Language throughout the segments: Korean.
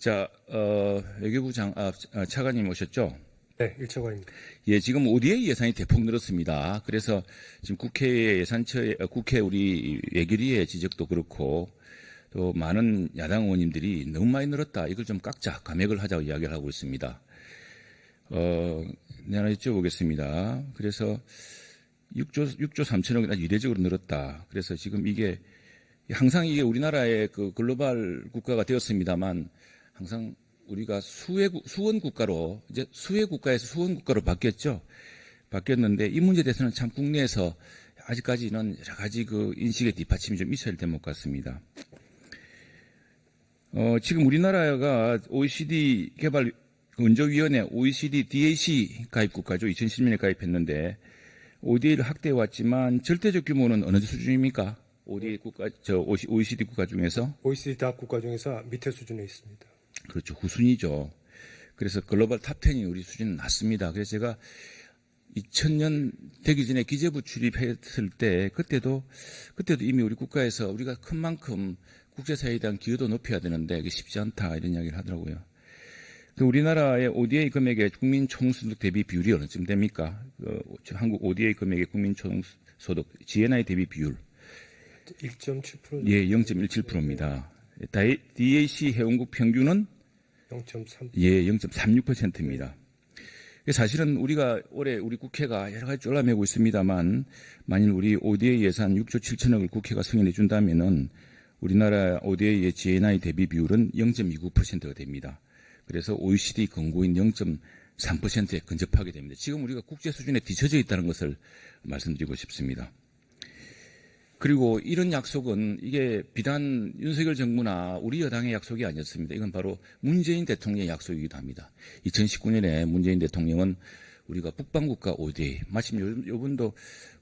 자, 어, 외교부 장, 아, 아, 차관님 오셨죠? 네, 일차관입니다. 예, 지금 ODA 예산이 대폭 늘었습니다. 그래서 지금 국회 예산처에, 어, 국회 우리 예결위의 지적도 그렇고 또 많은 야당 의원님들이 너무 많이 늘었다. 이걸 좀 깎자. 감액을 하자고 이야기를 하고 있습니다. 어, 네, 하나 여쭤보겠습니다. 그래서 6조, 6조 3천억 아주 이례적으로 늘었다. 그래서 지금 이게 항상 이게 우리나라의 그 글로벌 국가가 되었습니다만 항상 우리가 수혜, 국- 수원 국가로 이제 수혜 국가에서 수원 국가로 바뀌었죠. 바뀌었는데 이 문제에 대해서는 참 국내에서 아직까지는 여러 가지 그 인식의 뒷받침이 좀 있어야 될 것 같습니다. 어, 지금 우리나라가 OECD 개발 원조위원회 OECD DAC 가입 국가죠. 2010년에 가입했는데 ODA를 확대해 왔지만 절대적 규모는 어느 수준입니까? ODA 국가 저 OECD 국가 중에서 OECD 다학 국가 중에서 밑에 수준에 있습니다. 그렇죠. 후순위죠. 그래서 글로벌 탑10이 우리 수준은 낮습니다. 그래서 제가 2000년 되기 전에 기재부 출입했을 때 그때도 그때도 이미 우리 국가에서 우리가 큰 만큼 국제사회에 대한 기여도 높여야 되는데 이게 쉽지 않다 이런 이야기를 하더라고요. 그 우리나라의 ODA 금액의 국민 총소득 대비 비율이 어느 쯤 됩니까? 그 한국 ODA 금액의 국민 총소득 GNI 대비 비율 1.7%예 0.17%입니다. DAC 회원국 평균은 0.3 예, 0.36%입니다. 사실은 우리가 올해 우리 국회가 여러 가지 졸라매고 있습니다만 만일 우리 ODA 예산 6조 7천억을 국회가 승인해 준다면은 우리나라 ODA의 GNI 대비 비율은 0.29%가 됩니다. 그래서 OECD 권고인 0.3%에 근접하게 됩니다. 지금 우리가 국제 수준에 뒤처져 있다는 것을 말씀드리고 싶습니다. 그리고 이런 약속은 이게 비단 윤석열 정부나 우리 여당의 약속이 아니었습니다. 이건 바로 문재인 대통령의 약속이기도 합니다. 2019년에 문재인 대통령은 우리가 북방국가 ODA, 마침 요, 요분도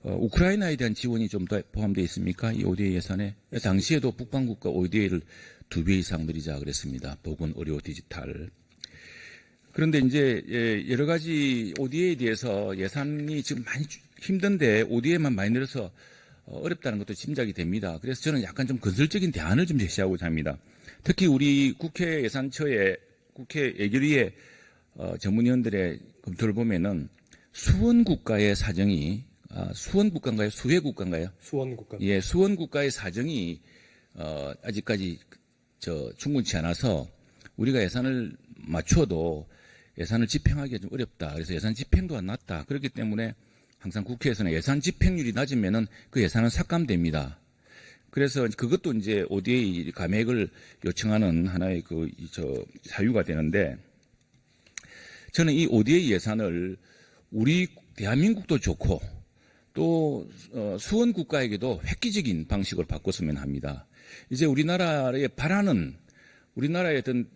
어, 우크라이나에 대한 지원이 좀 더 포함되어 있습니까? 이 ODA 예산에. 당시에도 북방국가 ODA를 두 배 이상 늘리자 그랬습니다. 보건, 의료, 디지털. 그런데 이제 예, 여러 가지 ODA에 대해서 예산이 지금 많이 주- 힘든데 ODA만 많이 늘어서 어, 어렵다는 것도 짐작이 됩니다. 그래서 저는 약간 좀 건설적인 대안을 좀 제시하고자 합니다. 특히 우리 국회 예산처에 국회 예결위의 어, 전문위원들의 검토를 보면은 수원 국가의 사정이 아, 수원 국가인가요? 수해 국가인가요? 수원 국가 예, 수원 국가의 사정이 어, 아직까지 저 충분치 않아서 우리가 예산을 맞춰도 예산을 집행하기가 좀 어렵다. 그래서 예산 집행도가 낮다. 그렇기 때문에 항상 국회에서는 예산 집행률이 낮으면은 그 예산은 삭감됩니다. 그래서 그것도 이제 ODA 감액을 요청하는 하나의 그 저 사유가 되는데 저는 이 ODA 예산을 우리 대한민국도 좋고 또 어, 수원 국가에게도 획기적인 방식으로 바꿨으면 합니다. 이제 우리나라에 바라는 우리나라의 어떤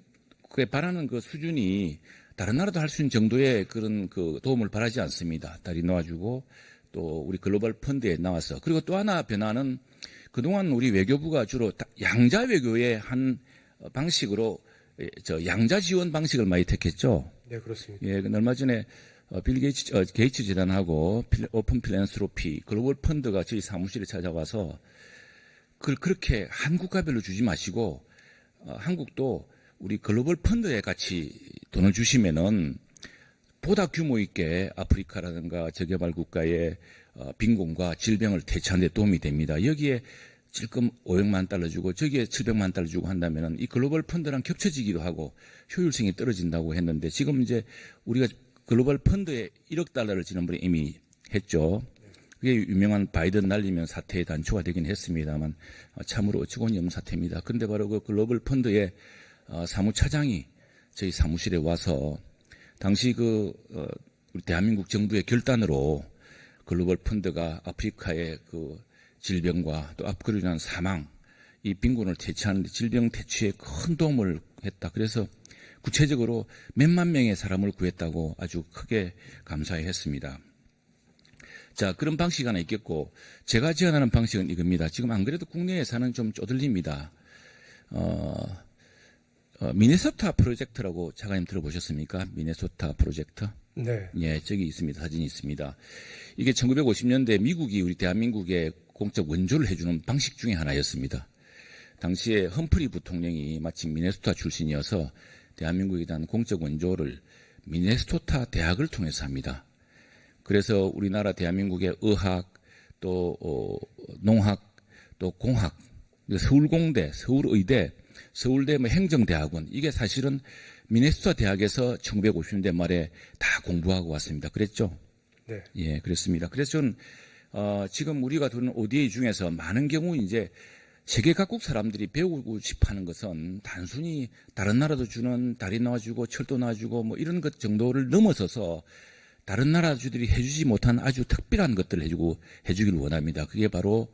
그 바라는 그 수준이 다른 나라도 할 수 있는 정도의 그런 그 도움을 바라지 않습니다. 딸이 놓아주고 또 우리 글로벌 펀드에 나와서 그리고 또 하나 변화는 그동안 우리 외교부가 주로 다- 양자 외교의 한 방식으로 예, 저 양자 지원 방식을 많이 택했죠. 네 그렇습니다. 예, 그 얼마 전에 어, 빌 게이츠, 어, 게이츠 재단하고 필- 오픈 필랜스로피 글로벌 펀드가 저희 사무실에 찾아와서 그걸 그렇게 한 국가별로 주지 마시고 어, 한국도 우리 글로벌 펀드에 같이 돈을 주시면은 보다 규모 있게 아프리카라든가 저개발 국가의 어, 빈곤과 질병을 대처하는 데 도움이 됩니다. 여기에 지금 500만 달러 주고 저기에 700만 달러 주고 한다면은 이 글로벌 펀드랑 겹쳐지기도 하고 효율성이 떨어진다고 했는데 지금 이제 우리가 글로벌 펀드에 1억 달러를 지난번에 이미 했죠. 그게 유명한 바이든 날리면 사태의 단초가 되긴 했습니다만 어, 참으로 어처구니 없는 사태입니다. 그런데 바로 그 글로벌 펀드의 어, 사무차장이 저희 사무실에 와서 당시 그 어, 우리 대한민국 정부의 결단으로 글로벌 펀드가 아프리카의 그 질병과 또 앞으로 인한 사망, 이 빈곤을 퇴치하는데 질병 퇴치에 큰 도움을 했다. 그래서 구체적으로 몇만 명의 사람을 구했다고 아주 크게 감사해 했습니다. 자, 그런 방식 하나 있겠고, 제가 제안하는 방식은 이겁니다. 지금 안 그래도 국내 예산은 좀 쪼들립니다. 어, 어, 미네소타 프로젝트라고 자가님 들어보셨습니까? 미네소타 프로젝트? 네 예, 저기 있습니다. 사진이 있습니다. 이게 1950년대 미국이 우리 대한민국에 공적 원조를 해주는 방식 중에 하나였습니다. 당시에 험프리 부통령이 마침 미네소타 출신이어서 대한민국에 대한 공적 원조를 미네소타 대학을 통해서 합니다. 그래서 우리나라 대한민국의 의학, 또 어, 농학, 또 공학, 서울공대, 서울의대, 서울대 뭐 행정대학원 이게 사실은 미네소타 대학에서 1950년대 말에 다 공부하고 왔습니다. 그랬죠? 네. 예, 그렇습니다. 그래서 저는 어, 지금 우리가 두는 ODA 중에서 많은 경우 이제 세계 각국 사람들이 배우고 싶어하는 것은 단순히 다른 나라도 주는 다리 놔주고 철도 놔주고 뭐 이런 것 정도를 넘어서서 다른 나라 주들이 해주지 못한 아주 특별한 것들을 해주고 해주길 원합니다. 그게 바로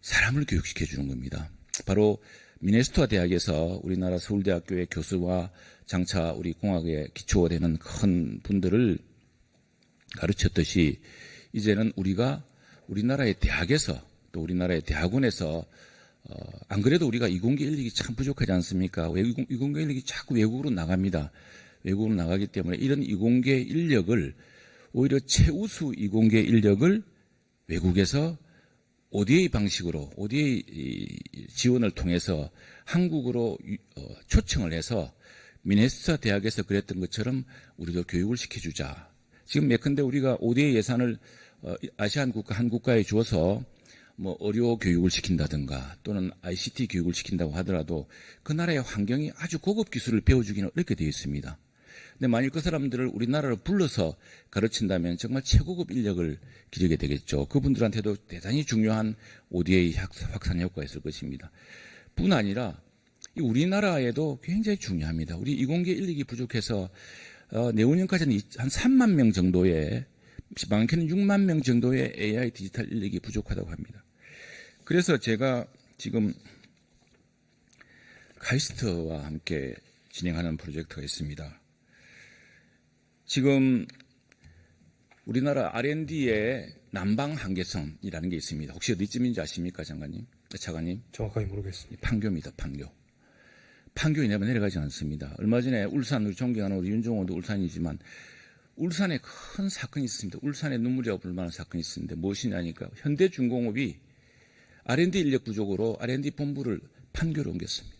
사람을 교육시켜 주는 겁니다. 바로 미네소타 대학에서 우리나라 서울대학교의 교수와 장차 우리 공학의 기초가 되는 큰 분들을 가르쳤듯이 이제는 우리가 우리나라의 대학에서 또 우리나라의 대학원에서 어, 안 그래도 우리가 이공계 인력이 참 부족하지 않습니까? 외국, 이공계 인력이 자꾸 외국으로 나갑니다. 외국으로 나가기 때문에 이런 이공계 인력을 오히려 최우수 이공계 인력을 외국에서 ODA 방식으로 ODA 이 지원을 통해서 한국으로 유- 어, 초청을 해서 미네소타 대학에서 그랬던 것처럼 우리도 교육을 시켜주자. 지금 예컨대 우리가 ODA 예산을 어, 아시안 국가 한 국가에 주어서 뭐 의료 교육을 시킨다든가 또는 ICT 교육을 시킨다고 하더라도 그 나라의 환경이 아주 고급 기술을 배워주기는 어렵게 되어 있습니다. 근데 만일 그 사람들을 우리나라로 불러서 가르친다면 정말 최고급 인력을 기르게 되겠죠. 그분들한테도 대단히 중요한 ODA 확- 확산 효과가 있을 것입니다. 뿐 아니라 이 우리나라에도 굉장히 중요합니다. 우리 이공계 인력이 부족해서 어, 내후년까지는 이- 한 3만 명 정도의 많게는 6만 명 정도의 AI 디지털 인력이 부족하다고 합니다. 그래서 제가 지금 카이스트와 함께 진행하는 프로젝트가 있습니다. 지금 우리나라 R&D의 남방 한계선이라는 게 있습니다. 혹시 어디쯤인지 아십니까, 장관님? 차관님? 정확하게 모르겠습니다. 판교입니다, 판교. 판교에 내면 내려가지 않습니다. 얼마 전에 울산, 우리 존경하는 우리 윤종호도 울산이지만 울산에 큰 사건이 있습니다. 울산에 눈물이 없을 만한 사건이 있습니다. 무엇이냐니까 현대중공업이 R&D 인력 부족으로 R&D 본부를 판교로 옮겼습니다.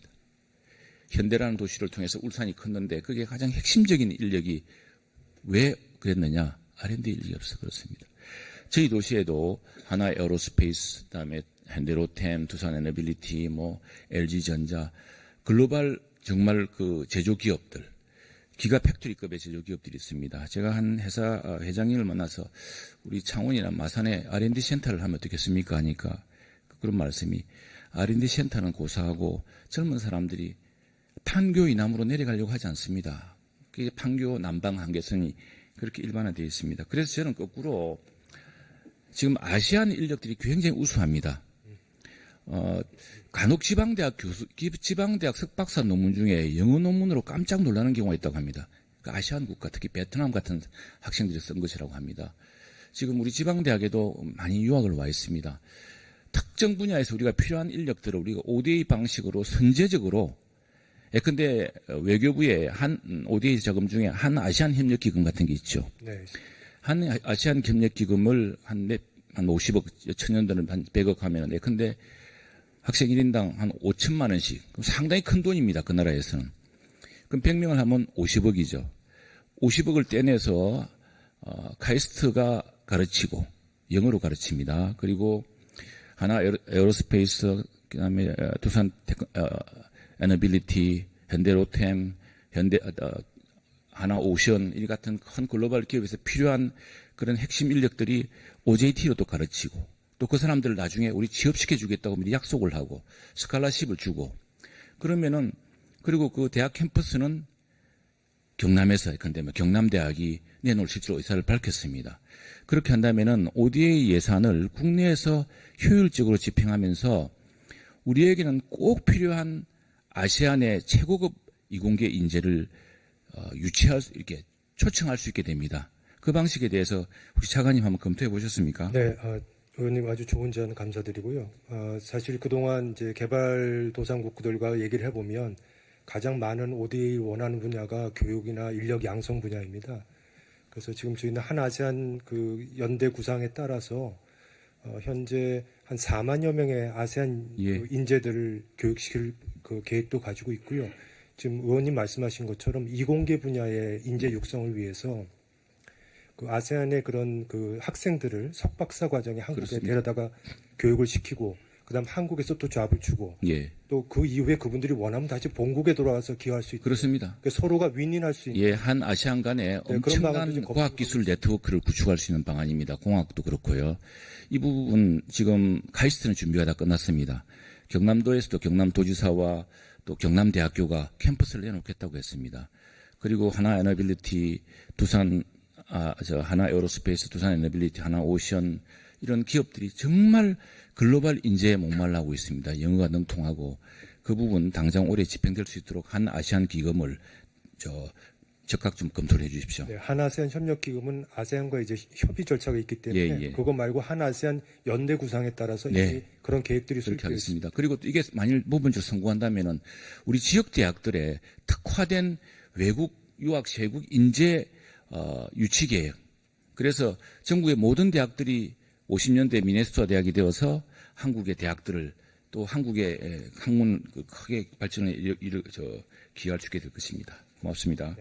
현대라는 도시를 통해서 울산이 컸는데 그게 가장 핵심적인 인력이 왜 그랬느냐? R&D 인력이 없어 그렇습니다. 저희 도시에도 하나 에어로스페이스, 그다음에 현대로템, 두산 에너빌리티, 뭐 LG전자 글로벌 정말 그 제조 기업들 기가 팩토리급의 제조 기업들이 있습니다. 제가 한 회사 어, 회장님을 만나서 우리 창원이나 마산에 R&D 센터를 하면 어떻겠습니까? 하니까 그런 말씀이 R&D 센터는 고사하고 젊은 사람들이 판교 이남으로 내려가려고 하지 않습니다. 그게 판교 남방 한계선이 그렇게 일반화되어 있습니다. 그래서 저는 거꾸로 지금 아시안 인력들이 굉장히 우수합니다. 어, 간혹 지방대학 교수, 기- 지방대학 석박사 논문 중에 영어 논문으로 깜짝 놀라는 경우가 있다고 합니다. 그 아시안 국가, 특히 베트남 같은 학생들이 쓴 것이라고 합니다. 지금 우리 지방대학에도 많이 유학을 와 있습니다. 특정 분야에서 우리가 필요한 인력들을 우리가 ODA 방식으로 선제적으로 예컨대 외교부에 한 음, ODA 자금 중에 한 아시안 협력 기금 같은 게 있죠. 네. 한 아시안 협력 기금을 한 몇, 한 50억, 천년도는 한 100억 하면은 예컨대 학생 1인당 한 5천만 원씩. 상당히 큰 돈입니다. 그 나라에서는. 그럼 100명을 하면 50억이죠. 50억을 떼내서 어, 카이스트가 가르치고 영어로 가르칩니다. 그리고 하나 에어로- 에어로스페이스 그다음에 어, 두산 테크, 어, 에너빌리티, 현대로템, 현대 어, 하나 오션 이 같은 큰 글로벌 기업에서 필요한 그런 핵심 인력들이 OJT로도 가르치고 또 그 사람들을 나중에 우리 취업시켜 주겠다고 미리 약속을 하고 스칼라십을 주고 그러면은 그리고 그 대학 캠퍼스는 경남에서 근데 뭐 경남대학이 내놓을 실제로 의사를 밝혔습니다. 그렇게 한다면은 ODA 예산을 국내에서 효율적으로 집행하면서 우리에게는 꼭 필요한 아시안의 최고급 이공계 인재를 어, 유치할 수 이렇게 초청할 수 있게 됩니다. 그 방식에 대해서 혹시 차관님 한번 검토해 보셨습니까? 네, 아, 의원님 아주 좋은 제안 감사드리고요. 아, 사실 그동안 이제 개발도상국들과 얘기를 해보면 가장 많은 ODA 원하는 분야가 교육이나 인력 양성 분야입니다. 그래서 지금 저희는 한 아시안 그 연대 구상에 따라서 어, 현재 한 4만여 명의 아세안 예. 그 인재들을 교육시킬 그 계획도 가지고 있고요. 지금 의원님 말씀하신 것처럼 이공계 분야의 인재 육성을 위해서 그 아세안의 그런 그 학생들을 석박사 과정에 한국에 그렇습니다. 데려다가 교육을 시키고 그다음 한국에서 또 잡을 주고 예, 또 그 이후에 그분들이 원하면 다시 본국에 돌아와서 기여할 수 있도록 그렇습니다. 그러니까 서로가 윈윈할 수 있는 예, 한 아시안 간에 방안도 엄청난 과학기술 네트워크를 구축할 수 있는 방안입니다. 공학도 그렇고요. 이 부분 지금 카이스트는 준비가 다 끝났습니다. 경남도에서도 경남도지사와 또 경남대학교가 캠퍼스를 내놓겠다고 했습니다. 그리고 하나 에너빌리티, 두산, 아, 저 하나 에어로스페이스, 두산 에너빌리티, 하나 오션 이런 기업들이 정말 글로벌 인재에 목말라하고 있습니다. 영어가 능통하고 그 부분 당장 올해 집행될 수 있도록 한 아시안 기금을 저 적극 좀 검토를 해 주십시오. 네, 한아세안 협력기금은 아세안과 이제 협의 절차가 있기 때문에 예, 예. 그거 말고 한아세안 연대 구상에 따라서 네. 그런 계획들이 수립되어. 하겠습니다. 그리고 또 이게 만일 부분적으로 성공한다면은 우리 지역 대학들의 특화된 외국 유학 세국 인재 어, 유치 계획. 그래서 전국의 모든 대학들이 50년대 미네소타 대학이 되어서 한국의 대학들을 또 한국의 에, 학문 그 크게 발전을 이루, 이루, 저, 기여할 수 있게 될 것입니다. 고맙습니다.